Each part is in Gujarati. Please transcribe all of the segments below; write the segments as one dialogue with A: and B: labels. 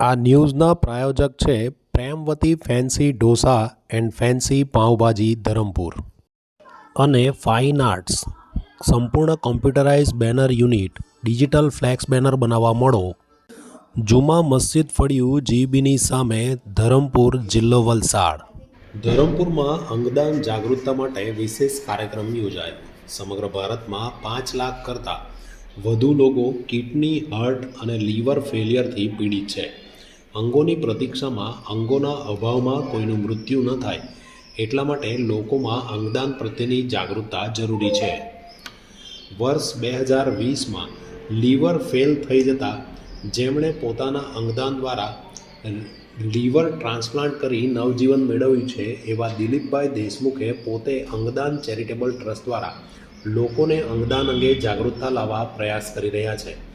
A: આ ન્યૂઝના પ્રાયોજક છે Premvati fancy dosa and fancy pav bhaji Dharampur. અને ફાઇન આર્ટ્સ. સંપૂર્ણ computerise banner unit, digital flex banner બનાવવા મળો. જુમા મસ્જિદ ફળિયું જીબીની સામે ધરમપુર જિલ્લો વલસાડ. ધરમપુરમાં અંગદાન જાગૃતતા માટે વિશેષ કાર્યક્રમ યોજાયો. સમગ્ર ભારતમાં પાંચ લાખ કરતાં વધુ લોકો કિડની, હાર્ટ અને લીવર ફેલિયરથી પીડિત છે. અંગોની પ્રતીક્ષામાં અંગોના અભાવમાં કોઈનું મૃત્યુ ન થાય. એટલા માટે લોકોમાં અંગદાન પ્રત્યેની જાગૃતતા જરૂરી છે. વર્ષ બે હજાર વીસમાં લીવર ફેલ થઈ જતાં જેમણે પોતાના અંગદાન દ્વારા લીવર ટ્રાન્સપ્લાન્ટ કરી નવજીવન મેળવ્યું છે એવા દિલીપભાઈ દેશમુખે પોતે અંગદાન ચેરિટેબલ ટ્રસ્ટ દ્વારા લોકોને અંગદાન અંગે જાગૃતતા લાવવા પ્રયાસ કરી રહ્યા છે.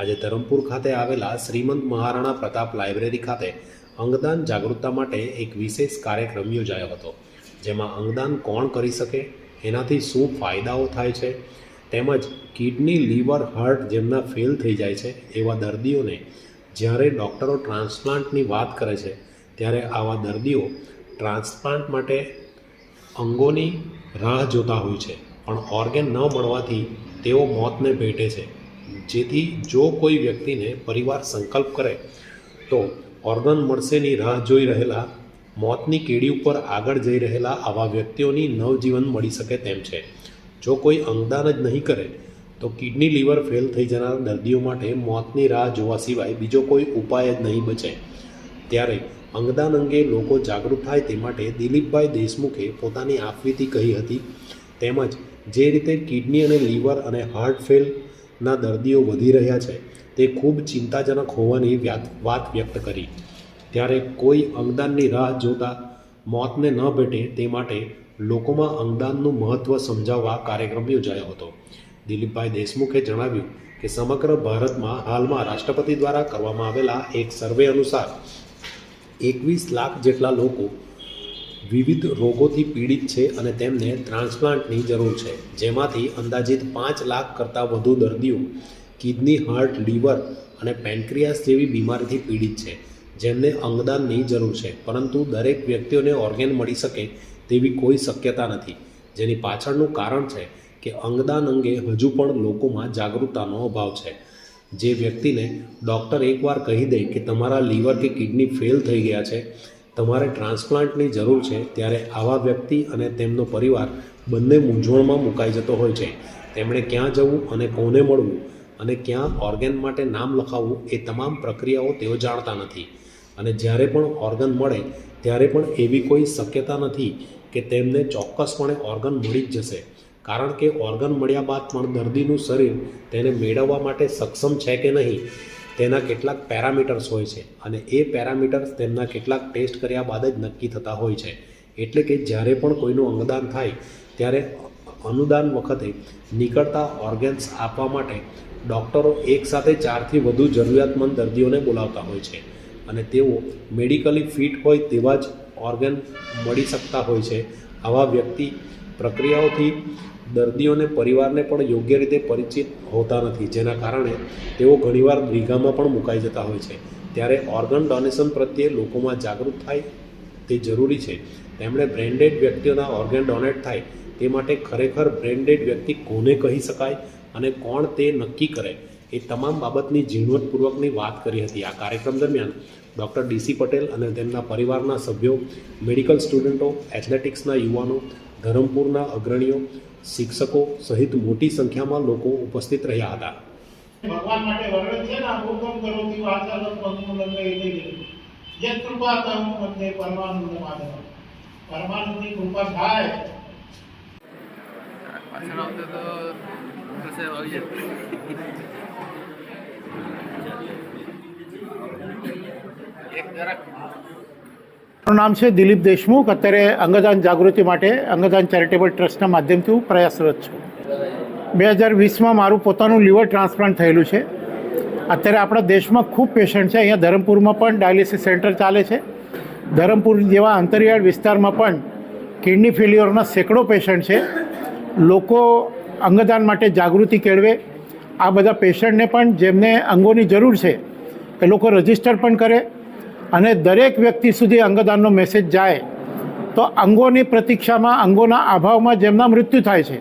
A: આજે ધરમપુર ખાતે આવેલા શ્રીમંત મહારાણા પ્રતાપ લાઇબ્રેરી ખાતે અંગદાન જાગૃતતા માટે એક વિશેષ કાર્યક્રમ યોજાયો હતો, જેમાં અંગદાન કોણ કરી શકે, એનાથી શું ફાયદાઓ થાય છે, તેમજ કિડની લીવર હાર્ટ જેમના ફેલ થઈ જાય છે એવા દર્દીઓને જ્યારે ડૉક્ટરો ટ્રાન્સપ્લાન્ટની વાત કરે છે, ત્યારે આવા દર્દીઓ ટ્રાન્સપ્લાન્ટ માટે અંગોની રાહ જોતા હોય છે, પણ ઓર્ગેન ન મળવાથી તેઓ મોતને ભેટે છે. જેથી જો કોઈ વ્યક્તિને પરિવાર સંકલ્પ કરે, તો ઓર્ગન મળશેની રાહ જોઈ રહેલા, મોતની કેડી ઉપર આગળ જઈ રહેલા આવા વ્યક્તિઓની નવજીવન મળી શકે તેમ છે. જો કોઈ અંગદાન જ નહીં કરે, તો કિડની લીવર ફેલ થઈ જનાર દર્દીઓ માટે મોતની રાહ જોવા સિવાય બીજો કોઈ ઉપાય જ નહીં બચે. ત્યારે અંગદાન અંગે લોકો જાગૃત થાય તે માટે દિલીપભાઈ દેશમુખે પોતાની આફવીતી કહી હતી. તેમજ જે રીતે કિડની અને લીવર અને હાર્ટ ફેલના દર્દીઓ વધી રહ્યા છે. તે ખૂબ ચિંતાજનક હોવાની વાત વ્યક્ત કરી. ત્યારે કોઈ અંગદાનની રાહ જોતા મોતને ન ભેટે તે માટે લોકોમાં અંગદાનનું મહત્ત્વ સમજાવવા કાર્યક્રમ યોજાયો હતો. દિલીપભાઈ દેશમુખે જણાવ્યું કે સમગ્ર ભારતમાં હાલમાં રાષ્ટ્રપતિ દ્વારા કરવામાં આવેલા એક સર્વે અનુસાર એકવીસ લાખ જેટલા લોકો વિવિધ રોગોથી પીડિત છે અને તેમને ટ્રાન્સપ્લાન્ટની જરૂર છે, જેમાંથી અંદાજિત પાંચ લાખ કરતાં વધુ દર્દીઓ કિડની, હાર્ટ, લીવર અને પેન્ક્રિયાસ જેવી બીમારીથી પીડિત છે, જેમને અંગદાનની જરૂર છે. પરંતુ દરેક વ્યક્તિઓને ઓર્ગેન મળી શકે તેવી કોઈ શક્યતા નથી. જેની પાછળનું કારણ છે કે અંગદાન અંગે હજુ પણ લોકોમાં જાગૃતતાનો અભાવ છે. જે વ્યક્તિને ડૉક્ટર એકવાર કહી દે કે તમારા લીવર કે કિડની ફેલ થઈ ગયા છે તમારે ટ્રાન્સપ્લાન્ટની જરૂર છે ત્યારે આવા વ્યક્તિ અને તેમનો પરિવાર બંને મૂંઝવણમાં મુકાઈ જતો હોય છે. તેમણે ક્યાં જવું અને કોને મળવું અને ક્યાં ઓર્ગન માટે નામ લખાવવું એ તમામ પ્રક્રિયાઓ તેઓ જાણતા નથી. અને જ્યારે પણ ઓર્ગન મળે, ત્યારે પણ એવી કોઈ શક્યતા નથી કે તેમને ચોક્કસપણે ઓર્ગન મળી જ જશે. કારણ કે ઓર્ગન મળ્યા બાદ પણ દર્દીનું શરીર તેને મેળવવા માટે સક્ષમ છે કે નહીં તેના કેટલાક પેરામીટર્સ હોય છે અને એ પેરામીટર્સ તેમના કેટલાક ટેસ્ટ કર્યા બાદ જ નક્કી થતા હોય છે. એટલે કે જ્યારે પણ કોઈનું અંગદાન થાય, ત્યારે અનુદાન વખતે નીકળતા ઓર્ગેન્સ આપવા માટે ડૉક્ટરો એકસાથે ચારથી વધુ જરૂરિયાતમંદ દર્દીઓને બોલાવતા હોય છે. અને તેઓ મેડિકલી ફિટ હોય તેવા જ ઓર્ગન મળી શકતા હોય છે. આવા વ્યક્તિ પ્રક્રિયાઓથી દર્દીઓને પરિવારને પણ યોગ્ય રીતે પરિચિત હોતા નથી, જેના કારણે તેઓ ઘણીવાર દ્વિધામાં પણ મુકાઈ જતા હોય છે. ત્યારે ઓર્ગન ડોનેશન પ્રત્યે લોકોમાં જાગૃત થાય તે જરૂરી છે. તેમણે બ્રેન્ડેડ વ્યક્તિઓના ઓર્ગન ડોનેટ થાય તે માટે ખરેખર બ્રેન્ડેડ વ્યક્તિ કોને કહી શકાય અને કોણ તે નક્કી કરે એ તમામ બાબતની ઝીણવટપૂર્વકની વાત કરી હતી. આ કાર્યક્રમ દરમિયાન ડૉક્ટર ડીસી પટેલ અને તેમના પરિવારના સભ્યો મેડિકલ સ્ટુડન્ટો એથ્લેટિક્સના યુવાનો ધરમપુરના અગ્રણીઓ શિક્ષકો સહિત મોટી સંખ્યામાં લોકો ઉપસ્થિત રહ્યા હતા.
B: ભગવાન માટે વર્ણન છે ને આ કરો થી વાચાલ પદ્મુલંગ એ જે કૃપા તમ મને પરમાનંદ માધવ પરમાનંદની કૃપા થાય.
C: પાછળ આવતો તો કસે આવી જાય એક જરાક
D: મારું નામ છે દિલીપ દેશમુખ. અત્યારે અંગદાન જાગૃતિ માટે અંગદાન ચેરિટેબલ ટ્રસ્ટના માધ્યમથી હું પ્રયાસરત છું. બે હજાર વીસમાં મારું પોતાનું લીવર ટ્રાન્સપ્લાન્ટ થયેલું છે. અત્યારે આપણા દેશમાં ખૂબ પેશન્ટ છે. અહીંયા ધરમપુરમાં પણ ડાયાલિસિસ સેન્ટર ચાલે છે. ધરમપુર જેવા અંતરિયાળ વિસ્તારમાં પણ કિડની ફેલ્યોરના સેંકડો પેશન્ટ છે. લોકો અંગદાન માટે જાગૃતિ કેળવે. આ બધા પેશન્ટને પણ જેમને અંગોની જરૂર છે એ લોકો રજિસ્ટર પણ કરે. અને દરેક વ્યક્તિ સુધી અંગદાનનો મેસેજ જાય, તો અંગોની પ્રતીક્ષામાં, અંગોના અભાવમાં જેમના મૃત્યુ થાય છે.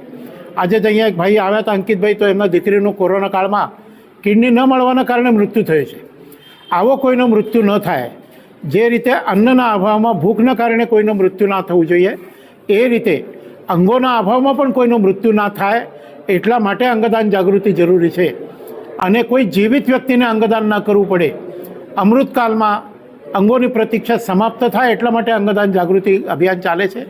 D: આજે જ અહીંયા એક ભાઈ આવ્યા હતા અંકિતભાઈ, તો એમના દીકરીનું કોરોના કાળમાં કિડની ન મળવાના કારણે મૃત્યુ થયું છે. આવો કોઈનો મૃત્યુ ન થાય. જે રીતે અન્નના અભાવમાં, ભૂખના કારણે કોઈનું મૃત્યુ ના થવું જોઈએ, એ રીતે અંગોના અભાવમાં પણ કોઈનું મૃત્યુ ના થાય, એટલા માટે અંગદાન જાગૃતિ જરૂરી છે. અને કોઈ જીવિત વ્યક્તિને અંગદાન ના કરવું પડે. અમૃતકાલમાં અંગોની પ્રતીક્ષા સમાપ્ત થાય એટલા માટે અંગદાન જાગૃતિ અભિયાન ચાલે છે.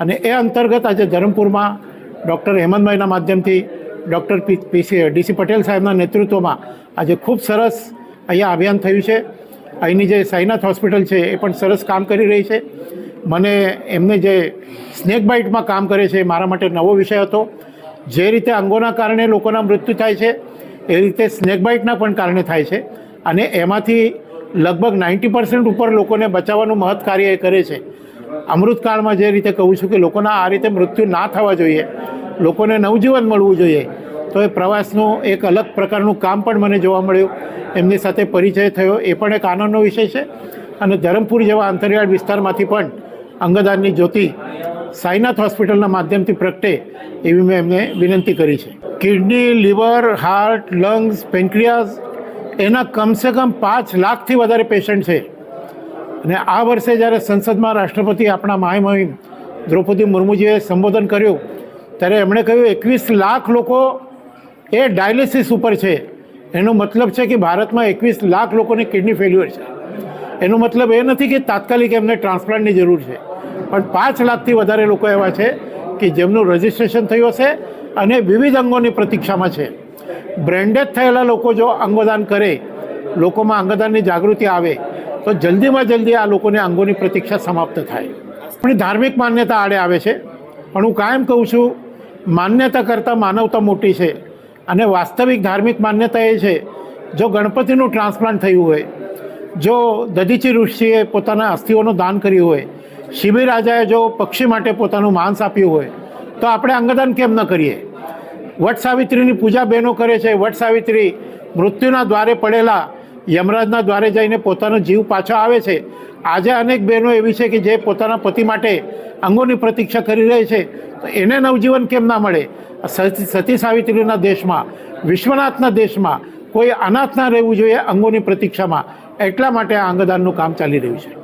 D: અને એ અંતર્ગત આજે ધરમપુરમાં ડૉક્ટર હેમંતભાઈના માધ્યમથી doctor P PC DC Patel સાહેબના નેતૃત્વમાં આજે ખૂબ સરસ અહીંયા અભિયાન થયું છે. અહીંની જે સાઈનાથ હોસ્પિટલ છે એ પણ સરસ કામ કરી રહી છે. મને એમને જે સ્નેક બાઇટમાં કામ કરે છે મારા માટે નવો વિષય હતો. જે રીતે અંગોના કારણે લોકોના મૃત્યુ થાય છે, એ રીતે સ્નેક બાઇટના પણ કારણે થાય છે. અને એમાંથી લગભગ નાઇન્ટી પર્સન્ટ ઉપર લોકોને બચાવવાનું મહત્ કાર્ય એ કરે છે. અમૃતકાળમાં જે રીતે કહું છું કે લોકોના આ રીતે મૃત્યુ ના થવા જોઈએ, લોકોને નવજીવન મળવું જોઈએ, તો એ પ્રવાસનું એક અલગ પ્રકારનું કામ પણ મને જોવા મળ્યું. એમની સાથે પરિચય થયો, એ પણ એક આનંદનો વિષય છે. અને ધરમપુર જેવા અંતરિયાળ વિસ્તારમાંથી પણ અંગદાનની જ્યોતિ સાઈનાથ હોસ્પિટલના માધ્યમથી પ્રગટે એવી મેં એમને વિનંતી કરી છે. Kidney, liver, heart, lungs pancreas એના કમસે કમ પાંચ લાખથી વધારે પેશન્ટ છે. અને આ વર્ષે જ્યારે સંસદમાં રાષ્ટ્રપતિ આપણા મહામહિમ દ્રૌપદી મુર્મુજીએ સંબોધન કર્યું, ત્યારે એમણે કહ્યું, એકવીસ લાખ લોકો એ ડાયાલિસિસ ઉપર છે. એનો મતલબ છે કે ભારતમાં એકવીસ લાખ લોકોને કિડની ફેલ્યુઅર છે. એનો મતલબ એ નથી કે તાત્કાલિક એમને ટ્રાન્સપ્લાન્ટની જરૂર છે. પણ પાંચ લાખથી વધારે લોકો એવા છે કે જેમનું રજિસ્ટ્રેશન થયું હશે અને વિવિધ અંગોની પ્રતીક્ષામાં છે. બ્રેન્ડેડ થયેલા લોકો જો અંગદાન કરે, લોકોમાં અંગદાનની જાગૃતિ આવે, તો જલ્દીમાં જલ્દી આ લોકોને અંગોની પ્રતીક્ષા સમાપ્ત થાય. આપણી ધાર્મિક માન્યતા આડે આવે છે, પણ હું કાયમ કહું છું, માન્યતા કરતાં માનવતા મોટી છે, અને વાસ્તવિક ધાર્મિક માન્યતા એ છે, જો ગણપતિનું ટ્રાન્સપ્લાન્ટ થયું હોય, જો દધીચી ઋષિએ પોતાના અસ્થિઓનું દાન કર્યું હોય, શિબિર રાજાએ જો પક્ષી માટે પોતાનું માંસ આપ્યું હોય, તો આપણે અંગદાન કેમ ન કરીએ? વટ સાવિત્રીની પૂજા બહેનો કરે છે. વટ સાવિત્રી મૃત્યુના દ્વારે પડેલા યમરાજના દ્વારે જઈને પોતાનો જીવ પાછો આવે છે. આજે અનેક બહેનો એવી છે કે જે પોતાના પતિ માટે અંગોની પ્રતીક્ષા કરી રહી છે. તો એને નવજીવન કેમ ના મળે? સતી સાવિત્રીના દેશમાં, વિશ્વનાથના દેશમાં કોઈ અનાથ ના રહેવું જોઈએ અંગોની પ્રતીક્ષામાં. એટલા માટે આ અંગદાનનું કામ ચાલી રહ્યું છે.